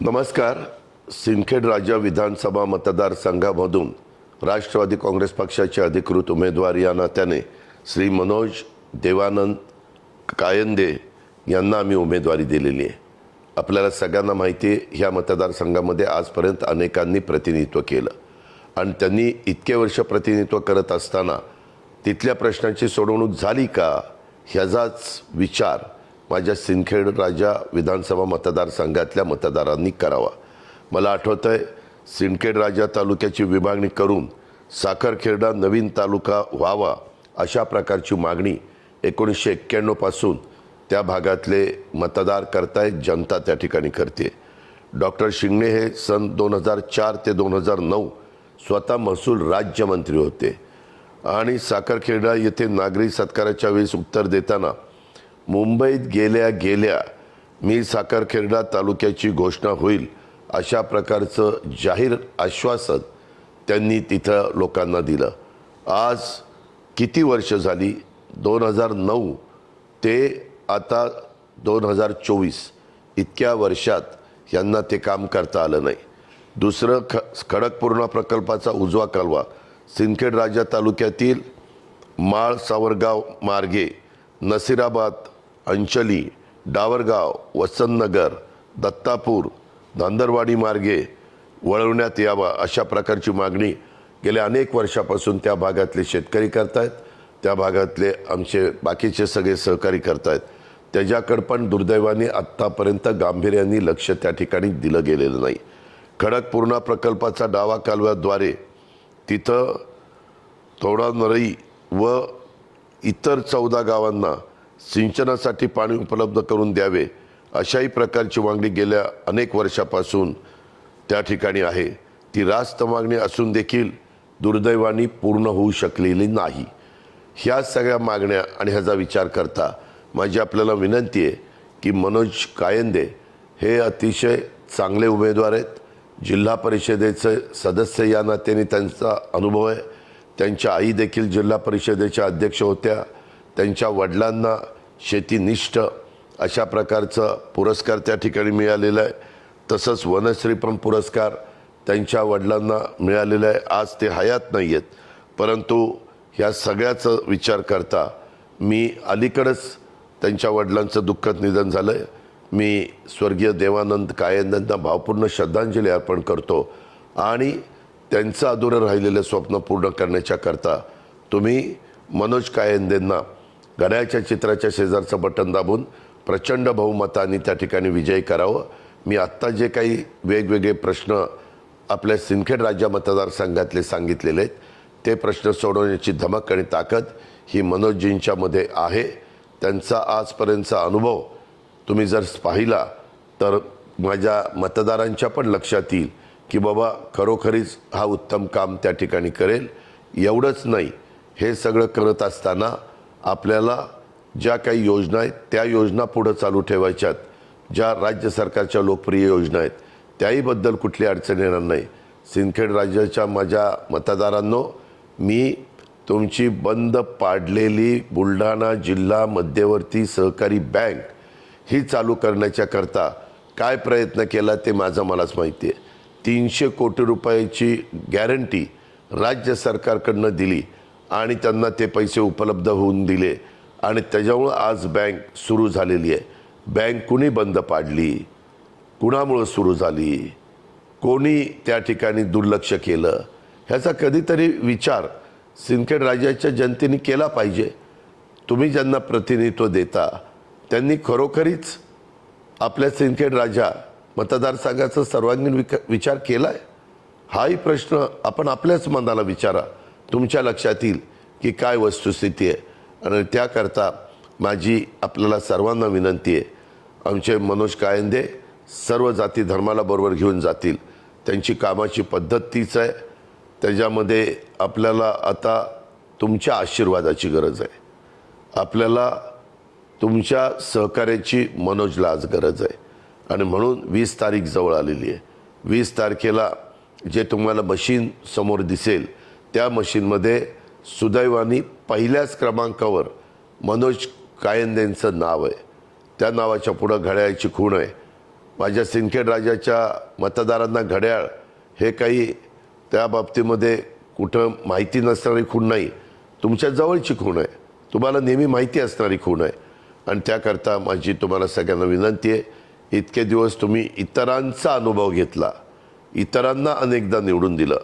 नमस्कार. सिंदखेड राजा विधानसभा मतदारसंघामधून राष्ट्रवादी काँग्रेस पक्षाचे अधिकृत उमेदवार या नात्याने श्री मनोज देवानंद कायंदे यांना आम्ही उमेदवारी दिलेली आहे. आपल्याला सगळ्यांना माहिती आहे ह्या मतदारसंघामध्ये आजपर्यंत अनेकांनी प्रतिनिधित्व केलं. आणि त्यांनी इतके वर्ष प्रतिनिधित्व करत असताना तिथल्या प्रश्नांची सोडवणूक झाली का? ह्याचाच विचार माझ्या सिंदखेड राजा विधानसभा मतदारसंघातल्या मतदारांनी करावा. मला आठवतं आहे सिंदखेड राजा तालुक्याची विभागणी करून साखरखेर्डा नवीन तालुका व्हावा अशा प्रकारची मागणी एकोणीसशे एक्क्याण्णवपासून त्या भागातले मतदार करतायत जनता त्या ठिकाणी करते. डॉक्टर शिंगणे हे सन दोन हजार चार ते दोन हजार नऊ स्वतः महसूल राज्यमंत्री होते. आणि साखरखेडा येथे नागरी सत्काराच्या वेळेस उत्तर देताना मुंबईत गेल्या गेल्या मी साखरखेर्डा तालुक्याची घोषणा होईल अशा प्रकारचं जाहीर आश्वासन त्यांनी तिथं लोकांना दिलं. आज किती वर्ष झाली? दोन हजार नऊ ते आता दोन हजार चोवीस. इतक्या वर्षात यांना ते काम करता आलं नाही. दुसरं ख खडकपूर्णा प्रकल्पाचा उजवा कालवा. सिंदखेड राजा तालुक्यातील माळ सावरगाव मार्गे नसिराबाद अंचली डावरगाव वसंतनगर दत्तापूर धांदरवाडी मार्गे वळवण्यात यावा अशा प्रकारची मागणी गेल्या अनेक वर्षापासून त्या भागातले शेतकरी करतायत. त्या भागातले आमचे बाकीचे सगळे सहकारी करतायत. त्याच्याकडं पण दुर्दैवाने आत्तापर्यंत गांभीर्याने लक्ष त्या ठिकाणी दिलं गेलेलं नाही. खडकपूर्णा प्रकल्पाचा डावा कालव्याद्वारे तिथं थोडा नरई व इतर चौदा गावांना सिंचनासाठी पाणी उपलब्ध करून द्यावे अशाही प्रकारची मागणी गेल्या अनेक वर्षापासून त्या ठिकाणी आहे. ती रास्त मागणी असून देखील दुर्दैवाने पूर्ण होऊ शकलेली नाही. ह्या सगळ्या मागण्या आणि ह्याचा विचार करता माझी आपल्याला विनंती आहे की मनोज कायंदे हे अतिशय चांगले उमेदवार आहेत. जिल्हा परिषदेचे सदस्य या नात्याने त्यांचा अनुभव आहे. त्यांच्या आई देखील जिल्हा परिषदेच्या अध्यक्ष होत्या. त्यांच्या वडिलांना शेतीनिष्ठ अशा प्रकारचा पुरस्कार त्या ठिकाणी मिळालेला आहे. तसंच वनश्री पण पुरस्कार त्यांच्या वडिलांना मिळालेला आहे. आज ते हयात नाही आहेत. परंतु ह्या सगळ्याचा विचार करता मी अलीकडंच त्यांच्या वडिलांचं दुःखद निधन झालं आहे मी स्वर्गीय देवानंद कायंदांना भावपूर्ण श्रद्धांजली अर्पण करतो आणि त्यांचं अधुरं राहिलेलं स्वप्न पूर्ण करण्याच्या करता तुम्ही मनोज कायंदेंना घड्याळच्या चित्राच्या शेजारचं बटन दाबून प्रचंड बहुमताने त्या ठिकाणी विजयी करावं. मी आत्ता जे काही वेगवेगळे प्रश्न आपल्या सिंदखेड राज्य मतदारसंघातले सांगितलेले आहेत ते प्रश्न सोडवण्याची धमक आणि ताकद ही मनोजजींच्यामध्ये आहे. त्यांचा आजपर्यंतचा अनुभव तुम्ही जर पाहिला तर माझ्या मतदारांच्या पण लक्षात येईल की बाबा खरोखरीच हा उत्तम काम त्या ठिकाणी करेल. एवढंच नाही हे सगळं करत असताना आपल्याला ज्या काही योजना आहेत त्या योजना पुढं चालू ठेवायच्यात. ज्या राज्य सरकारच्या लोकप्रिय योजना आहेत त्याहीबद्दल कुठली अडचण येणार नाही. सिंदखेड राज्याच्या माझ्या मतदारांनो मी तुमची बंद पाडलेली बुलढाणा जिल्हा मध्यवर्ती सहकारी बँक ही चालू करण्याच्या करता काय प्रयत्न केला ते माझं मलाच माहिती आहे. तीनशे कोटी रुपयाची गॅरंटी राज्य सरकारकडनं दिली. आणि त्यांना ते पैसे उपलब्ध होऊन दिले. आणि त्याच्यामुळं आज बँक सुरू झालेली आहे. बँक कुणी बंद पाडली? कुणामुळं सुरू झाली? कोणी त्या ठिकाणी दुर्लक्ष केलं? ह्याचा कधीतरी विचार सिंदखेड राज्याच्या जनतेने केला पाहिजे. तुम्ही ज्यांना प्रतिनिधित्व देता त्यांनी खरोखरीच आपल्या सिंदखेड राजा मतदारसंघाचा सर्वांगीण विक विचार केला आहे हाही प्रश्न आपण आपल्याच मनाला विचारा. तुमच्या लक्षात येईल की काय वस्तुस्थिती आहे. आणि त्याकरता माझी आपल्याला सर्वांना विनंती आहे. आमचे मनोज कायंदे सर्व जाती धर्माला बरोबर घेऊन जातील. त्यांची कामाची पद्धत तीच आहे. त्याच्यामध्ये आपल्याला आता तुमच्या आशीर्वादाची गरज आहे. आपल्याला तुमच्या सहकार्याची मनोजला आज गरज आहे. आणि म्हणून वीस तारीख जवळ आलेली आहे. वीस तारखेला जे तुम्हाला मशीन समोर दिसेल त्या मशीनमध्ये सुदैवानी पहिल्याच क्रमांकावर मनोज कायंदेंचं नाव आहे. त्या नावाच्या पुढं घड्याळाची खूण आहे. माझ्या सिंदखेड राजाच्या मतदारांना घड्याळ हे काही त्या बाबतीमध्ये कुठं माहिती नसणारी खूण नाही. तुमच्या जवळची खूण आहे. तुम्हाला नेहमी माहिती असणारी खूण आहे. आणि त्याकरता माझी तुम्हाला सगळ्यांना विनंती आहे इतके दिवस तुम्ही इतरांचा अनुभव घेतला. इतरांना अनेकदा निवडून दिलं.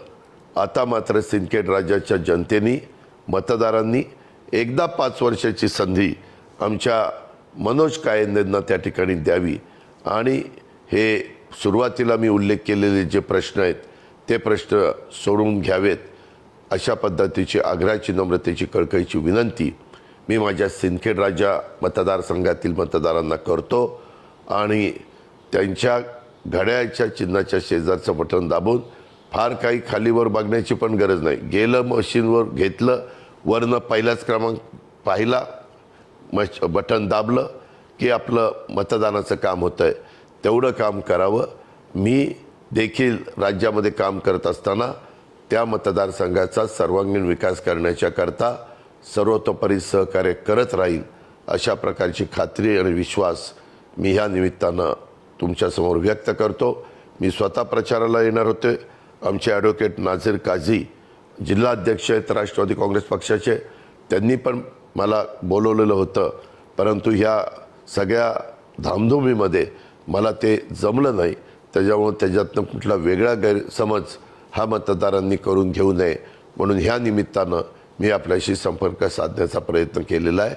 आता मात्र सिंदखेड राज्याच्या जनतेनी मतदारांनी एकदा पाच वर्षाची संधी आमच्या मनोज कायंदेंना त्या ठिकाणी द्यावी. आणि हे सुरुवातीला मी उल्लेख केलेले जे प्रश्न आहेत ते प्रश्न सोडवून घ्यावेत अशा पद्धतीची आग्रहाची नम्रतेची कळकळीची विनंती मी माझ्या सिंदखेड राजा मतदारसंघातील मतदारांना करतो आणि त्यांच्या घड्याळच्या चिन्हाच्या शेजारचं बटन दाबून फार काही खालीवर बघण्याची पण गरज नाही. गेलं मशीनवर घेतलं वरनं पहिलाच क्रमांक पाहिला मश बटन दाबलं की आपलं मतदानाचं काम होतं आहे तेवढं काम करावं. मी देखील राज्यामध्ये काम करत असताना त्या मतदारसंघाचा सर्वांगीण विकास करण्याच्या करता सर्वतोपरी सहकार्य करत राहील अशा प्रकारची खात्री आणि विश्वास मी ह्या निमित्तानं तुमच्यासमोर व्यक्त करतो. मी स्वतः प्रचाराला येणार होते. आमचे ॲडव्होकेट नाझीर काझी जिल्हाध्यक्ष आहेत राष्ट्रवादी काँग्रेस पक्षाचे. त्यांनी पण मला बोलवलेलं होतं. परंतु ह्या सगळ्या धामधुमीमध्ये मला ते जमलं नाही. त्याच्यामुळं त्याच्यातनं कुठला वेगळा गैरसमज हा मतदारांनी करून घेऊ नये. म्हणून ह्या निमित्तानं मी आपल्याशी संपर्क साधण्याचा प्रयत्न केलेला आहे.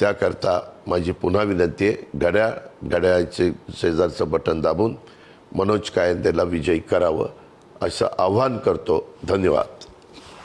त्याकरता माझी पुन्हा विनंती आहे घड्याळ घड्याळाचे शेजारचं बटन दाबून मनोज कायंदेला विजयी करावं. असं आव्हान करतो. धन्यवाद.